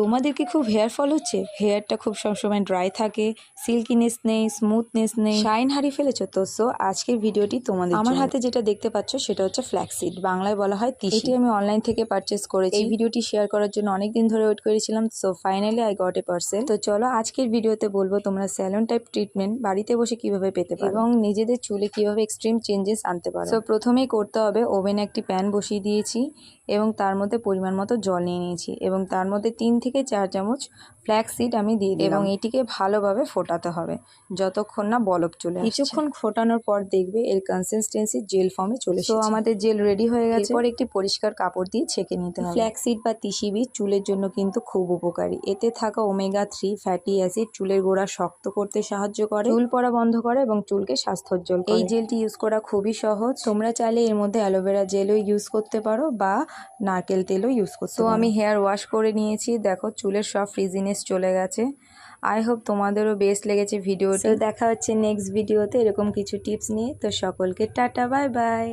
তোমাদের কি খুব হেয়ার ফল হচ্ছে? হেয়ারটা খুব সবসময় ড্রাই থাকে সিল্কিনেস নেই স্মুথনেস নেই। শাইন হারিয়ে ফেলেছো তো? সো আজকের ভিডিওটি তোমাদের আমার হাতে যেটা দেখতে পাচ্ছ সেটা হচ্ছে ফ্ল্যাক্সিড বাংলায় বলা হয় তিসি। এটি আমি অনলাইন থেকে পারচেস করেছি। এই ভিডিওটি শেয়ার করার জন্য অনেক দিন ধরে ওয়েট করেছিলাম। So finally I got a parcel তো চলো আজকের ভিডিওতে বলব তোমরা স্যালন টাইপ ট্রিটমেন্ট বাড়িতে বসে কীভাবে পেতে পারো? এবং নিজেদের চুলে কীভাবে এক্সট্রিম চেঞ্জেস আনতে পারো? সো প্রথমেই করতে হবে ওভেনে একটি প্যান বসিয়ে দিয়েছি। এবং তার মধ্যে পরিমাণ মতো জল নিয়ে নিয়েছি এবং তার মধ্যে তিন থেকে চার চামচ ফ্ল্যাক্স সিড আমি দিয়ে দিই এবং এটিকে ভালোভাবে ফোটাতে হবে যতক্ষণ না বলক চলে কিছুক্ষণ ফোটানোর পর দেখবে এর কনসিস্টেন্সি জেল ফর্মে চলে তো আমাদের জেল রেডি হয়ে গেছে। এরপর একটি পরিষ্কার কাপড় দিয়ে ছেঁকে নিতে হবে। ফ্ল্যাক্স সিড বা তিসি বীজ চুলের জন্য কিন্তু খুব উপকারী। এতে থাকা ওমেগা থ্রি ফ্যাটি অ্যাসিড চুলের গোড়া শক্ত করতে সাহায্য করে চুল পড়া বন্ধ করে এবং চুলকে স্বাস্থ্যোজ্জ্বল করে। এই জেলটি ইউজ করা খুবই সহজ। তোমরা চাইলে এর মধ্যে অ্যালোভেরা জেলও ইউজ করতে পারো বা নারকেল তেলও ইউজ করতে তো আমি হেয়ার ওয়াশ করে নিয়েছি। দেখো চুলের সব ফ্রিজিনেস চলে গেছে। আই হোপ তোমাদেরও বেস্ট লেগেছে ভিডিওটা দেখা হচ্ছে নেক্সট ভিডিওতে এরকম কিছু টিপস নিয়ে। তো সকলকে টাটা বাই বাই